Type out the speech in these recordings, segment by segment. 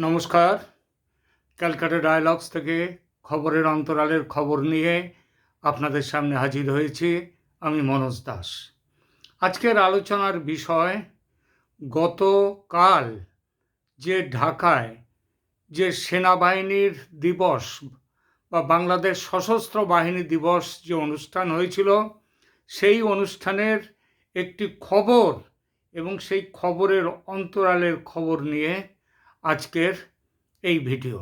নমস্কার। ক্যালকাটা ডায়ালগস থেকে খবরের অন্তরালের খবর নিয়ে আপনাদের সামনে হাজির হয়েছি আমি মনোজ দাস। আজকের আলোচনার বিষয়, গতকাল যে ঢাকায় যে সেনাবাহিনীর দিবস বা বাংলাদেশ সশস্ত্র বাহিনী দিবস যে অনুষ্ঠান হয়েছিল, সেই অনুষ্ঠানের একটি খবর এবং সেই খবরের অন্তরালের খবর নিয়ে আজকের এই ভিডিও।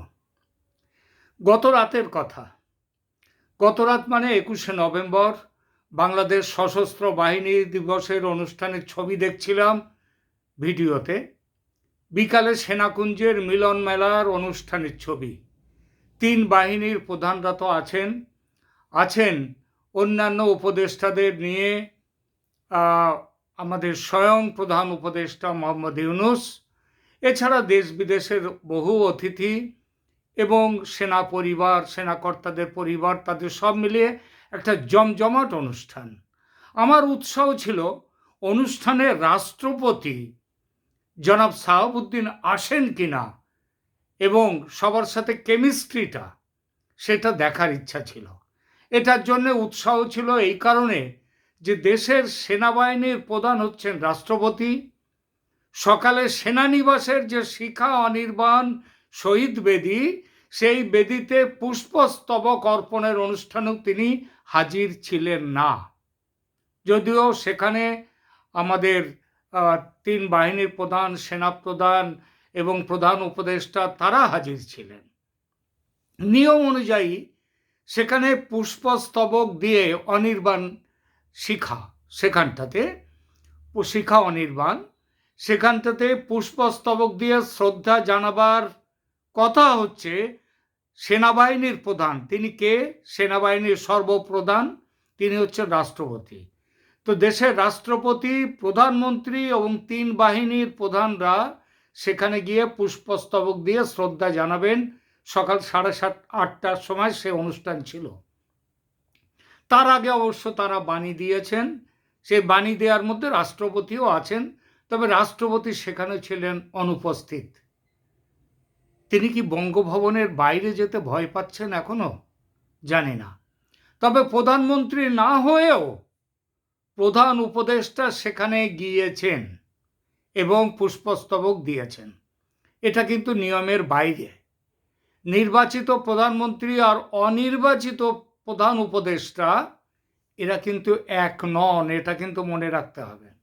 গত রাতের কথা। গত রাত মানে একুশে নভেম্বর, বাংলাদেশ সশস্ত্র বাহিনী দিবসের অনুষ্ঠানের ছবি দেখছিলাম ভিডিওতে। বিকালে সেনাকুঞ্জের মিলন মেলার অনুষ্ঠানের ছবি। তিন বাহিনীর প্রধানরা তো আছেন। আছেন অন্যান্য উপদেষ্টাদের নিয়ে আমাদের স্বয়ং প্রধান উপদেষ্টা মোহাম্মদ ইউনুস এছাড়া দেশ বিদেশের বহু অতিথি এবং সেনা পরিবার সেনাকর্তাদের পরিবার, তাদের সব মিলিয়ে একটা জমজমাট অনুষ্ঠান। আমার উৎসাহ ছিল অনুষ্ঠানে রাষ্ট্রপতি জনাব সাহাবুদ্দিন আসেন কিনা এবং সবার সাথে কেমিস্ট্রিটা সেটা দেখার ইচ্ছা ছিল। এটার জন্য উৎসাহ ছিল এই কারণে যে দেশের সেনাবাহিনীর প্রধান হচ্ছেন রাষ্ট্রপতি সকালে সেনানিবাসের যে শিখা অনির্বাণ শহীদ বেদি, সেই বেদিতে পুষ্পস্তবক অর্পণের অনুষ্ঠানেও তিনি হাজির ছিলেন না। যদিও সেখানে আমাদের তিন বাহিনীর প্রধান সেনাপ্রধান এবং প্রধান উপদেষ্টা তারা হাজির ছিলেন। নিয়ম অনুযায়ী সেখানে পুষ্পস্তবক দিয়ে অনির্বাণ শিখা, সেখানটাতে শিখা অনির্বাণ সেখানটাতে পুষ্পস্তবক দিয়ে শ্রদ্ধা জানাবার কথা হচ্ছে সেনাবাহিনীর প্রধান। তিনি কে? সেনাবাহিনীর সর্বপ্রধান। তিনি হচ্ছেন রাষ্ট্রপতি। তো দেশের রাষ্ট্রপতি, প্রধানমন্ত্রী এবং তিন বাহিনীর প্রধানরা সেখানে গিয়ে পুষ্পস্তবক দিয়ে শ্রদ্ধা জানাবেন। সকাল সাড়ে সাত, আটটার সময় সে অনুষ্ঠান ছিল। তার আগে অবশ্য তারা বাণী দিয়েছেন। সেই বাণী দেওয়ার মধ্যে রাষ্ট্রপতিও আছেন। তবে রাষ্ট্রপতি সেখানে ছিলেন অনুপস্থিত। তিনি কি বঙ্গভবনের বাইরে যেতে ভয় পাচ্ছেন এখনও? জানি না। তবে প্রধানমন্ত্রী না হয়েও প্রধান উপদেষ্টা সেখানে গিয়েছেন এবং পুষ্পস্তবক দিয়েছেন। এটা কিন্তু নিয়মের বাইরে। নির্বাচিত প্রধানমন্ত্রী আর অনির্বাচিত প্রধান উপদেষ্টা, এরা কিন্তু এক নন, এটা কিন্তু মনে রাখতে হবে।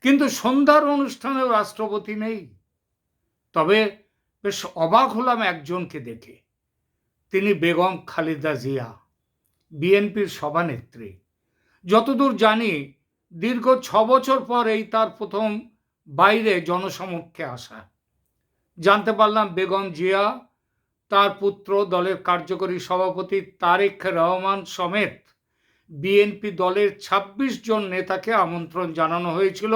কিন্তু সন্ধ্যার অনুষ্ঠানেও রাষ্ট্রপতি নেই। তবে বেশ অবাক হলাম একজনকে দেখে। তিনি বেগম খালেদা জিয়া, বিএনপির সভানেত্রী। যতদূর জানি, দীর্ঘ ছ বছর পর এই তার প্রথম বাইরে জনসমক্ষে আসা। জানতে পারলাম বেগম জিয়া তার পুত্র, দলের কার্যকরী সভাপতি তারেক রহমান সমেত বিএনপি দলের ২৬ জন নেতাকে আমন্ত্রণ জানানো হয়েছিল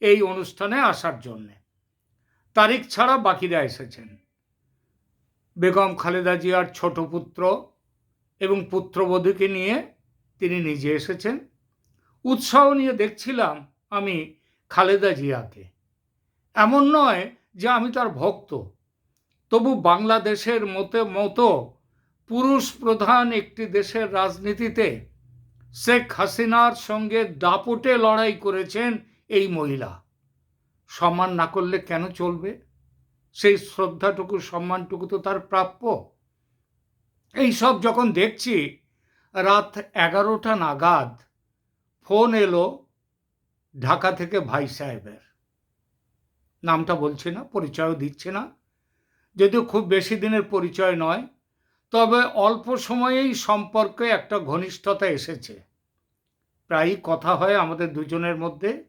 এই অনুষ্ঠানে আসার জন্য। তারিখ ছাড়া বাকিরা এসেছেন। বেগম খালেদা জিয়ার ছোট পুত্র এবং পুত্রবধূকে নিয়ে তিনি নিজে এসেছেন। উৎসাহ নিয়ে দেখছিলাম আমি খালেদা জিয়াকে। এমন নয় যে আমি তার ভক্ত। তবু বাংলাদেশের মতো মতো পুরুষ প্রধান একটি দেশের রাজনীতিতে শেখ হাসিনার সঙ্গে দাপটে লড়াই করেছেন এই মহিলা। সম্মান না করলে কেন চলবে? সেই শ্রদ্ধাটুকু, সম্মানটুকু তো তার প্রাপ্য। এই সব যখন দেখছি, রাত এগারোটা নাগাদ ফোন এলো ঢাকা থেকে ভাই সাহেবের। নামটা বলছে না, পরিচয়ও দিচ্ছে না। যদিও খুব বেশি দিনের পরিচয় নয় তবে অল্প সময়েই সম্পর্কে একটা ঘনিষ্ঠতা এসেছে। প্রায়ই কথা হয় আমাদের দুজনের মধ্যে,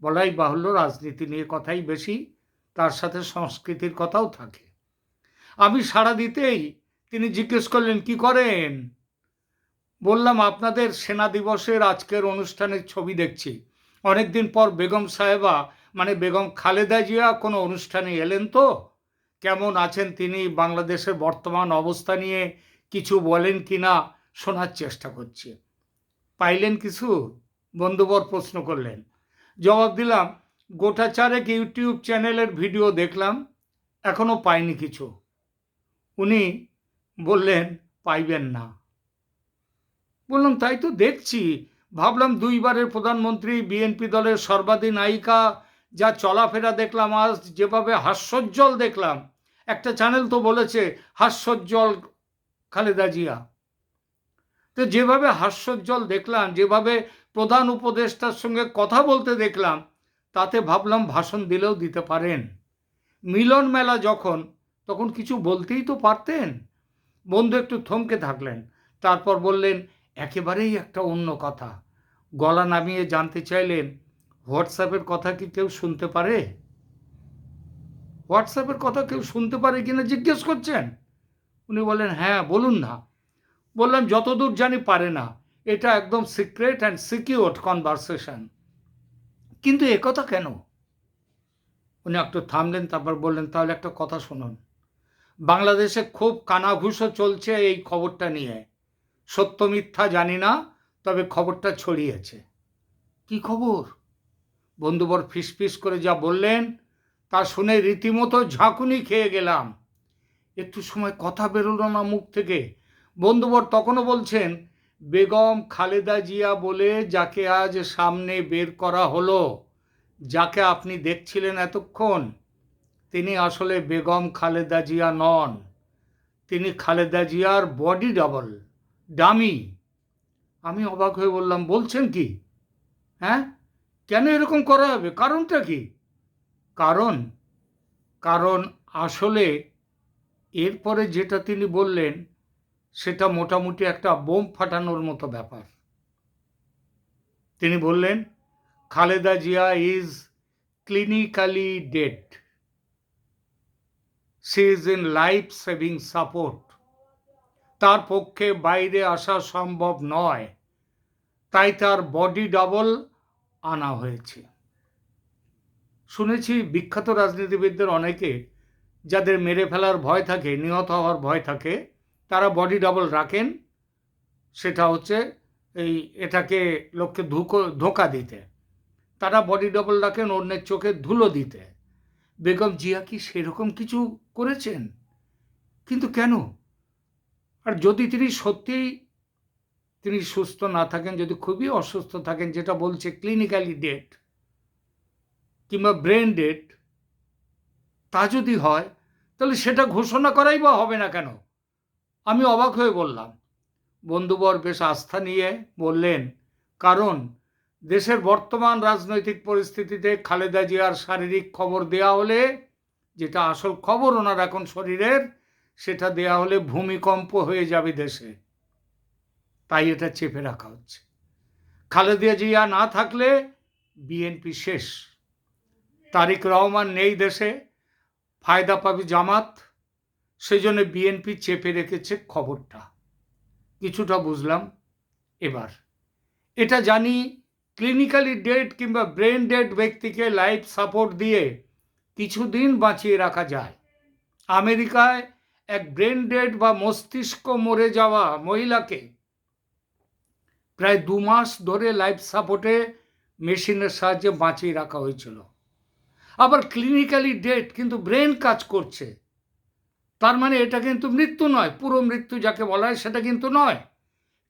বলাই বাহুল্য রাজনীতি নিয়ে কথাই বেশি, তার সাথে সংস্কৃতির কথাও থাকে। আমি সাড়া দিতেই তিনি জিজ্ঞেস করলেন, কি করেন? বললাম, আপনাদের সেনা দিবসের আজকের অনুষ্ঠানের ছবি দেখছি। অনেকদিন পর বেগম সাহেবা মানে বেগম খালেদা জিয়া কোনো অনুষ্ঠানে এলেন তো? কেমন আছেন তিনি? বাংলাদেশের বর্তমান অবস্থা নিয়ে কিছু বলেন কি না শোনার চেষ্টা করছি। পাইলেন কিছু? বন্ধুবর প্রশ্ন করলেন। জবাব দিলাম, গোটা চারেক ইউটিউব চ্যানেলের ভিডিও দেখলাম এখনও পাইনি কিছু। উনি বললেন, পাইবেন না। বললাম, তাই তো দেখছি। ভাবলাম দুইবারের প্রধানমন্ত্রী, বিএনপি দলের সর্বাধিনায়িকা, যা চলাফেরা দেখলাম, আজ যেভাবে হাস্যোজ্জ্বল দেখলাম একটা চ্যানেল তো বলেছে হাস্যোজ্জ্বল খালেদা জিয়া। তো যেভাবে হাস্যোজ্জ্বল দেখলাম, যেভাবে প্রধান উপদেষ্টার সঙ্গে কথা বলতে দেখলাম, তাতে ভাবলাম ভাষণ দিলেও দিতে পারেন। মিলন মেলা যখন, তখন কিছু বলতেই তো পারতেন। বন্ধু একটু থমকে থাকলেন, তারপর বললেন, একেবারেই একটা অন্য কথা। গলা নামিয়ে জানতে চাইলেন, হোয়াটসঅ্যাপের কথা কি কেউ শুনতে পারে? হোয়াটসঅ্যাপের কথা কেউ শুনতে পারে কি না জিজ্ঞেস করছেন? উনি বলেন হ্যাঁ বলুন না। বললাম, যতদূর জানি পারে না। এটা একদম সিক্রেট অ্যান্ড সিকিউরড কনভারসেশন। কিন্তু একথা কেন? উনি একটু থামলেন, তারপর বললেন, তাহলে একটা কথা শুনুন। বাংলাদেশে খুব কানাঘুষো চলছে এই খবরটা নিয়ে। সত্য, মিথ্যা জানি না, তবে খবরটা ছড়িয়েছে। কি খবর? বন্ধুবর ফিসফিস করে যা বললেন তা শুনে রীতিমতো ঝাঁকুনি খেয়ে গেলাম। একটু সময় কথা বেরোলো না মুখ থেকে। বন্ধুবর তখনও বলছেন, বেগম খালেদা জিয়া বলে যাকে আজ সামনে বের করা হলো, যাকে আপনি দেখছিলেন এতক্ষণ, তিনি আসলে বেগম খালেদা জিয়া নন। তিনি খালেদা জিয়ার বডি ডাবল, ডামি। আমি অবাক হয়ে বললাম, বলছেন কি? হ্যাঁ? কেন এরকম করা হবে? কারণটা কি? কারণ কারণ আসলে এরপরে যেটা তিনি বললেন, সেটা মোটামুটি একটা বোম ফাটানোর মতো ব্যাপার। তিনি বললেন, Khaleda Zia is clinically dead she is in life saving support তার পক্ষে বাইরে আসা সম্ভব নয়। তাই তার বডি ডাবল আনা হয়েছে। শুনেছি বিখ্যাত রাজনীতিবিদদের অনেকে যাদের মেরে ফেলার ভয় থাকে, নিহত হওয়ার ভয় থাকে, তারা বডি ডাবল রাখেন। সেটা হচ্ছে এই এটাকে লোককে ধুকো, ধোকা দিতে। তারা বডি ডাবল রাখেন, অন্যের চোখে ধুলো দিতে। বেগম জিয়া কি সেরকম কিছু করেছেন? কিন্তু কেন? আর যদি তিনি সত্যিই তিনি সুস্থ না থাকেন, যদি খুবই অসুস্থ থাকেন, যেটা বলছে ক্লিনিক্যালি ডেট কিংবা ব্রেন ডেট তা যদি হয়, তাহলে সেটা ঘোষণা করাই বা হবে না কেন? আমি অবাক হয়ে বললাম। বন্ধুবর বেশ আস্থা নিয়ে বললেন, কারণ দেশের বর্তমান রাজনৈতিক পরিস্থিতিতে খালেদা জিয়ার শারীরিক খবর দেয়া হলে, যেটা আসল খবর ওনার এখন শরীরের, সেটা দেয়া হলে ভূমিকম্প হয়ে যাবে দেশে। তাই এটা চেপে রাখা হচ্ছে। খালেদা জিয়া না থাকলে বিএনপি শেষ। তারিক রহমান নেই দেশে, ফায়দা পাবে জামাত সেই জন্য বিএনপি চেপে রেখেছে খবরটা। কিছুটা বুঝলাম এবার। এটা জানি ক্লিনিক্যালি ডেড কিংবা ব্রেন ডেড ব্যক্তিকে লাইফ সাপোর্ট দিয়ে কিছুদিন বাঁচিয়ে রাখা যায়। আমেরিকায় এক ব্রেন ডেড বা মস্তিষ্ক মরে যাওয়া মহিলাকে প্রায় দু মাস ধরে লাইফ সাপোর্টে মেশিনের সাহায্যে বাঁচিয়ে রাখা হয়েছিল। আবার ক্লিনিক্যালি ডেট কিন্তু ব্রেন কাজ করছে। তার মানে এটা কিন্তু মৃত্যু নয়, পুরো মৃত্যু যাকে বলা হয় সেটা কিন্তু নয়।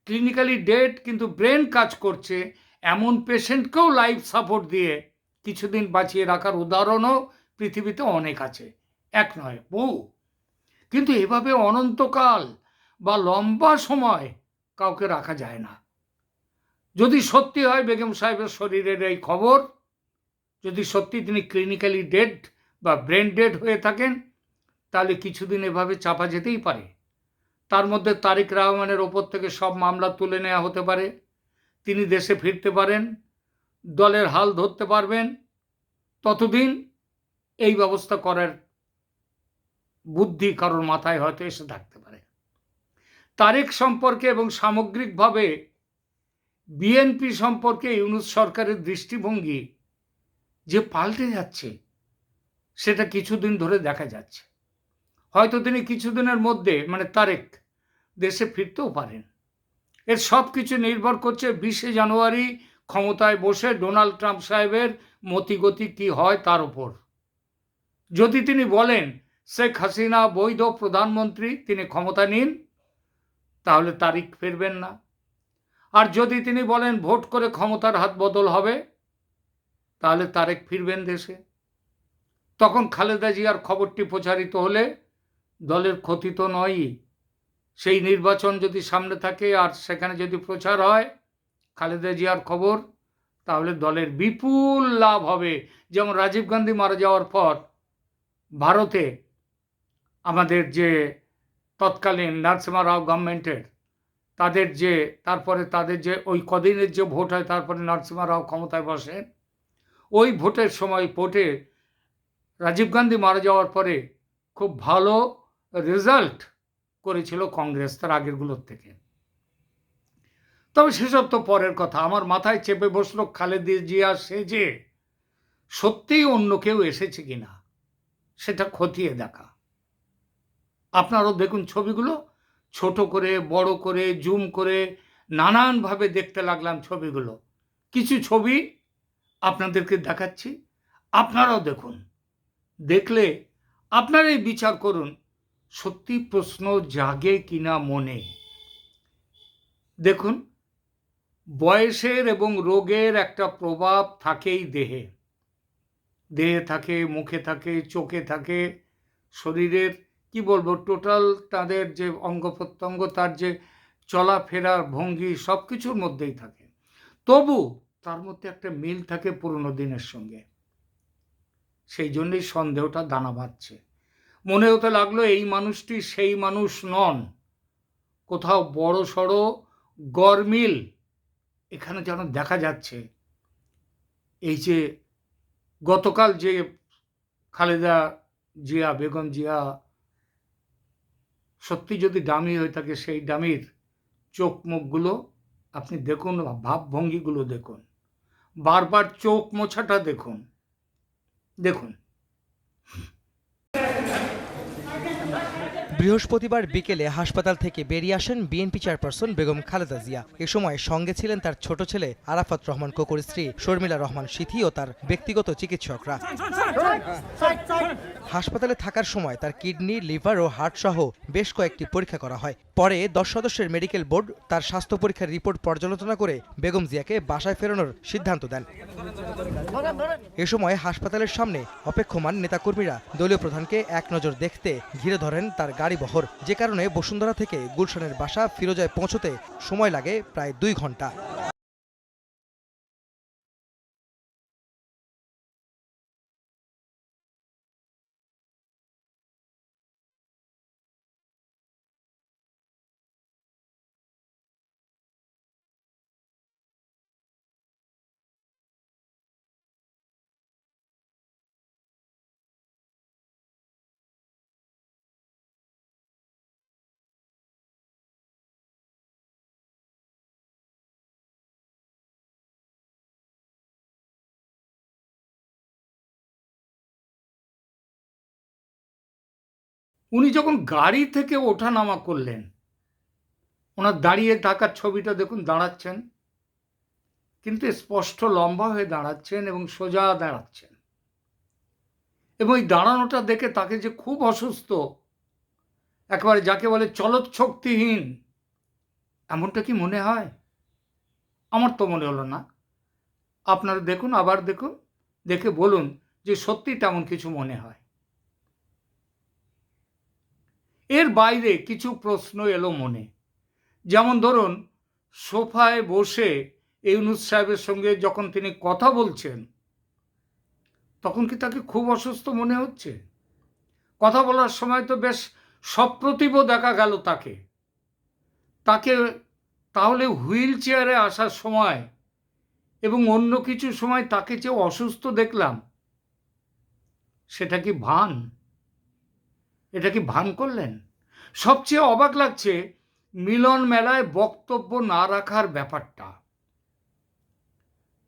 ক্লিনিক্যালি ডেট কিন্তু ব্রেন কাজ করছে, এমন পেশেন্টকেও লাইফ সাপোর্ট দিয়ে কিছুদিন বাঁচিয়ে রাখার উদাহরণও পৃথিবীতে অনেক আছে। এক নয়, বহু। কিন্তু এভাবে অনন্তকাল বা লম্বা সময় কাউকে রাখা যায় না। যদি সত্যি হয় বেগম সাহেবের শরীরের এই খবর যদি সত্যি তিনি ক্লিনিক্যালি ডেড বা ব্রেন ডেড হয়ে থাকেন, তাহলে কিছুদিন এভাবে চাপা যেতেই পারে। তার মধ্যে তারিক রহমানের ওপর থেকে সব মামলা তুলে নেওয়া হতে পারে। তিনি দেশে ফিরতে পারেন, দলের হাল ধরতে পারবেন। ততদিন এই ব্যবস্থা করার বুদ্ধি কারোর মাথায় হয়তো এসে থাকতে পারে। তারেক সম্পর্কে এবং সামগ্রিকভাবে বিএনপি সম্পর্কে ইউনুস সরকারের দৃষ্টিভঙ্গি যে পাল্টে যাচ্ছে, সেটা কিছুদিন ধরে দেখা যাচ্ছে। হয়তো তিনি কিছুদিনের মধ্যে মানে তারেক, দেশে ফিরতেও পারেন। এর সব কিছু নির্ভর করছে বিশে জানুয়ারি ক্ষমতায় বসে ডোনাল্ড ট্রাম্প সাহেবের মতিগতি কি হয় তার উপর যদি তিনি বলেন, শেখ হাসিনা বৈধ প্রধানমন্ত্রী, তিনি ক্ষমতা নিন, তাহলে তারিখ ফিরবেন না। আর যদি তিনি বলেন, ভোট করে ক্ষমতার হাত বদল হবে তাহলে তারেক ফিরবেন দেশে। তখন খালেদা জিয়ার খবরটি প্রচারিত হলে দলের ক্ষতি তো নয়ই। সেই নির্বাচন যদি সামনে থাকে আর সেখানে যদি প্রচার হয়, খালেদা জিয়ার খবর, তাহলে দলের বিপুল লাভ হবে। যেমন রাজীব গান্ধী মারা যাওয়ার পর ভারতে আমাদের যে তৎকালীন নারসিমা রাও গভর্নমেন্টের, তাদের যে, তারপরে তাদের যে ওই কদিনের যে ভোট হয়, তারপরে নরসিমা রাও ক্ষমতায় বসেন। ওই ভোটের সময় ভোটে রাজীব গান্ধী মারা যাওয়ার পরে খুব ভালো রেজাল্ট করেছিল কংগ্রেস তার আগেরগুলোর থেকে। তবে সেসব তো পরের কথা। আমার মাথায় চেপে বসল খালেদা জিয়া, সে যে সত্যিই অন্য কেউ এসেছে কিনা সেটা খতিয়ে দেখা। আপনারাও দেখুন ছবিগুলো। ছোট করে, বড় করে, জুম করে নানানভাবে দেখতে লাগলাম ছবিগুলো। কিছু ছবি আপনাদেরকে দেখাচ্ছি। আপনারাও দেখুন। দেখলে আপনারাই বিচার করুন, সত্যি প্রশ্ন জাগে কিনা মনে? দেখুন, বয়সের এবং রোগের একটা প্রভাব থাকেই দেহে। দেহে থাকে, মুখে থাকে, চোখে থাকে, শরীরের, কি বলব, টোটাল তাদের যে অঙ্গ প্রত্যঙ্গ, তার যে চলাফেরার ভঙ্গি সব কিছুর মধ্যেই থাকে। তবু তার মধ্যে একটা মিল থাকে পুরনো দিনের সঙ্গে। সেই জন্যই সন্দেহটা দানা বাঁধছে। মনে হতে লাগল এই মানুষটি সেই মানুষ নন। কোথাও বড় সড়ো গরমিল এখানে যেন দেখা যাচ্ছে। এই যে গতকাল যে খালেদা জিয়া, বেগম জিয়া সত্যি যদি ডামি হয়ে থাকে সেই ডামির চোখ মুখগুলো আপনি দেখুন ভাবভঙ্গিগুলো দেখুন। বারবার চোখ মোছাটা দেখুন। দেখুন। বৃহস্পতিবার বিকেলে হাসপাতাল থেকে বেরিয়ে আসেন বিএনপি চেয়ারপারসন বেগম খালেদা জিয়া। এ সময় সঙ্গে ছিলেন তার ছোট ছেলে আরাফাত রহমান কোকর স্ত্রী শর্মিলা রহমান সিথি ও তার ব্যক্তিগত চিকিৎসকরা। হাসপাতালে থাকার সময় তার কিডনি, লিভার ও হার্ট সহ বেশ কয়েকটি পরীক্ষা করা হয়। পরে দশ সদস্যের মেডিকেল বোর্ড তার স্বাস্থ্য পরীক্ষার রিপোর্ট পর্যালোচনা করে বেগম জিয়াকে বাসায় ফেরানোর সিদ্ধান্ত দেন। এ সময় হাসপাতালের সামনে অপেক্ষমান নেতাকর্মীরা দলীয় প্রধানকে এক নজর দেখতে ঘিরে ধরেন তার গাড়ি বহর যে কারণে বসুন্ধরা থেকে গুলশানের বাসা ফিরোজায় পৌঁছতে সময় লাগে প্রায় দুই ঘণ্টা। উনি যখন গাড়ি থেকে ওঠা নামা করলেন, ওনার দাঁড়িয়ে থাকার ছবিটা দেখুন, দাঁড়াচ্ছেন। কিন্তু স্পষ্ট লম্বা হয়ে দাঁড়াচ্ছেন এবং সোজা দাঁড়াচ্ছেন। এবং এই দাঁড়ানোটা দেখে তাকে যে খুব অসুস্থ, একেবারে যাকে বলে চলত শক্তিহীন এমনটা কি মনে হয়? আমার তো মনে হলো না। আপনারা দেখুন, আবার দেখুন, দেখে বলুন যে সত্যি তেমন কিছু মনে হয়। এর বাইরে কিছু প্রশ্ন এলো মনে। যেমন ধরুন, সোফায় বসে ইউনুস সাহেবের সঙ্গে যখন তিনি কথা বলছেন, তখন কি তাকে খুব অসুস্থ মনে হচ্ছে? কথা বলার সময় তো বেশ সপ্রতিভ দেখা গেল তাকে। তাকে তাহলে হুইল চেয়ারে আসার সময় এবং অন্য কিছু সময় তাকে যে অসুস্থ দেখলাম, সেটা কি ভান? এটা কি ভান করলেন? সবচেয়ে অবাক লাগছে মিলন মেলায় বক্তব্য না রাখার ব্যাপারটা।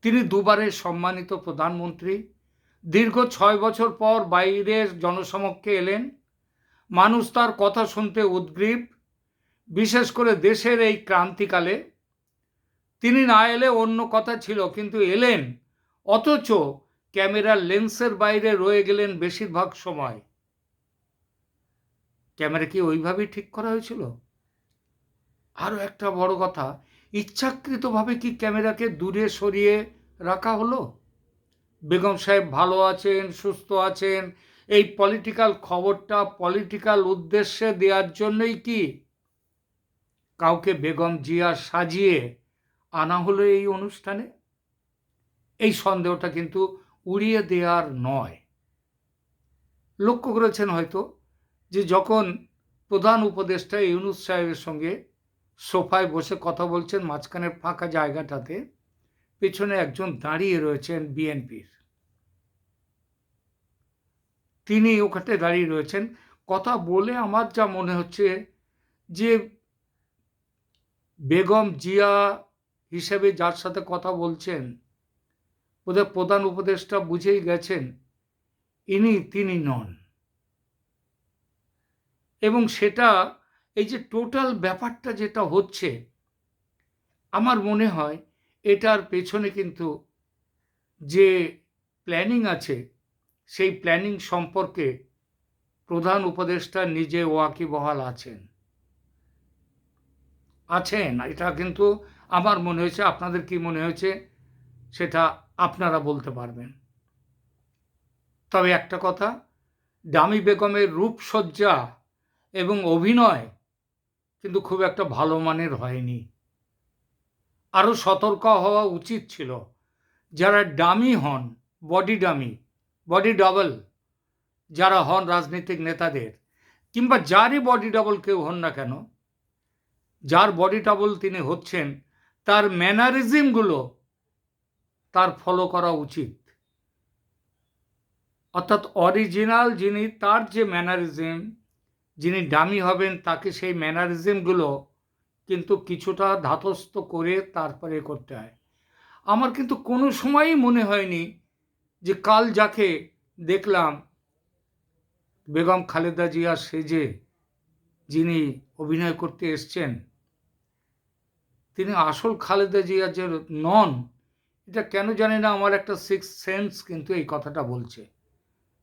তিনি দুবারের সম্মানিত প্রধানমন্ত্রী। দীর্ঘ ছয় বছর পর বাইরের জনসমক্ষে এলেন। মানুষ তার কথা শুনতে উদ্গ্রীব। বিশেষ করে দেশের এই ক্রান্তিকালে। তিনি না এলে অন্য কথা ছিল, কিন্তু এলেন। অথচ ক্যামেরার লেন্সের বাইরে রয়ে গেলেন বেশিরভাগ সময়। ক্যামেরা কি ওইভাবেই ঠিক করা হয়েছিল? আরও একটা বড় কথা, ইচ্ছাকৃতভাবে কি ক্যামেরাকে দূরে সরিয়ে রাখা হলো? বেগম সাহেব ভালো আছেন, সুস্থ আছেন, এই পলিটিক্যাল খবরটা পলিটিক্যাল উদ্দেশ্যে দেওয়ার জন্যই কি কাউকে বেগম জিয়া সাজিয়ে আনা হলো এই অনুষ্ঠানে? এই সন্দেহটা কিন্তু উড়িয়ে দেওয়ার নয়। লক্ষ্য করেছেন হয়তো যে যখন প্রধান উপদেষ্টা ইউনুস সাহেবের সঙ্গে সোফায় বসে কথা বলছেন, মাঝখানের ফাঁকা জায়গাটাতে, পেছনে একজন দাঁড়িয়ে রয়েছেন বিএনপির। তিনি ওখানে দাঁড়িয়ে রয়েছেন। কথা বলে আমার যা মনে হচ্ছে যে, বেগম জিয়া হিসেবে যার সাথে কথা বলছেন ওদের প্রধান উপদেষ্টা বুঝেই গেছেন, ইনি, তিনি নন। এবং সেটা এই যে টোটাল ব্যাপারটা যেটা হচ্ছে, আমার মনে হয় এটার পেছনে কিন্তু যে প্ল্যানিং আছে, সেই প্ল্যানিং সম্পর্কে প্রধান উপদেষ্টা নিজে ওয়াকিবহাল আছেন। আছেন, এটা কিন্তু আমার মনে হয়েছে, আপনাদের কি মনে হয়েছে সেটা আপনারা বলতে পারবেন। তবে একটা কথা, দামি বেগমের রূপসজ্জা এবং অভিনয় কিন্তু খুব একটা ভালো মানের হয়নি। আরও সতর্ক হওয়া উচিত ছিল। যারা ডামি হন, বডি ডামি, বডি ডাবল, যারা হন রাজনৈতিক নেতাদের, কিংবা যারই বডি ডাবল কেউ হন না কেন, যার বডি ডাবল তিনি হচ্ছেন, তার ম্যানারিজমগুলো তার ফলো করা উচিত। অর্থাৎ অরিজিনাল যিনি, তার যে ম্যানারিজম যিনি ডামি হবেন, তাকে সেই ম্যানারিজমগুলো কিন্তু কিছুটা ধাতস্থ করে তারপরে করতে হয়। আমার কিন্তু কোনো সময়ই মনে হয়নি যে কাল যাকে দেখলাম, বেগম খালেদা জিয়া সেজে যিনি অভিনয় করতে এসছেন, তিনি আসল খালেদা জিয়া যে নন, এটা কেন জানি না আমার একটা সিক্স সেন্স কিন্তু এই কথাটা বলছে।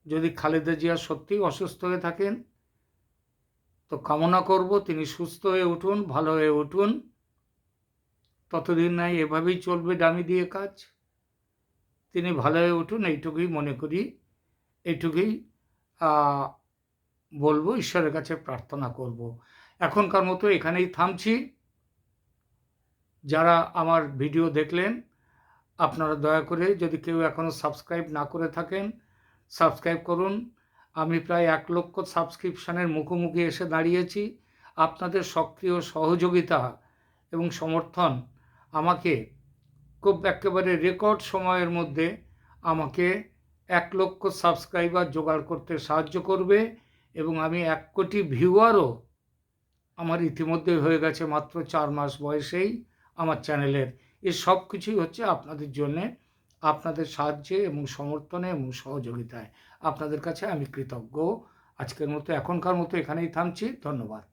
যদি খালেদা জিয়া সত্যিই অসুস্থ হয়ে থাকেন তো কামনা করব তিনি সুস্থ হয়ে উঠুন, ভালো হয়ে উঠুন। ততদিন নাই, এভাবেই চলবে ডামি দিয়ে কাজ। তিনি ভালো হয়ে উঠুন, এইটুকুই মনে করি, এইটুকুই বলব, ঈশ্বরের কাছে প্রার্থনা করব। এখনকার মতো এখানেই থামছি। যারা আমার ভিডিও দেখলেন, আপনারা দয়া করে যদি কেউ এখনও সাবস্ক্রাইব না করে থাকেন, সাবস্ক্রাইব করুন। আমি প্রায় এক লক্ষ সাবস্ক্রিপশানের মুখোমুখি এসে দাঁড়িয়েছি। আপনাদের সক্রিয় সহযোগিতা এবং সমর্থন আমাকে খুব একেবারে রেকর্ড সময়ের মধ্যে আমাকে এক লক্ষ সাবস্ক্রাইবার জোগাড় করতে সাহায্য করবে এবং আমি এক কোটি ভিউয়ারও আমার ইতিমধ্যে হয়ে গেছে মাত্র চার মাস বয়সেই আমার চ্যানেলের এ সব কিছুই হচ্ছে আপনাদের জন্যে আপনাদের সাহায্যে এবং সমর্থনে এবং সহযোগিতায়। আপনাদের কাছে আমি কৃতজ্ঞ। আজকের মতো এখনকার মতো এখানেই থামছি। ধন্যবাদ।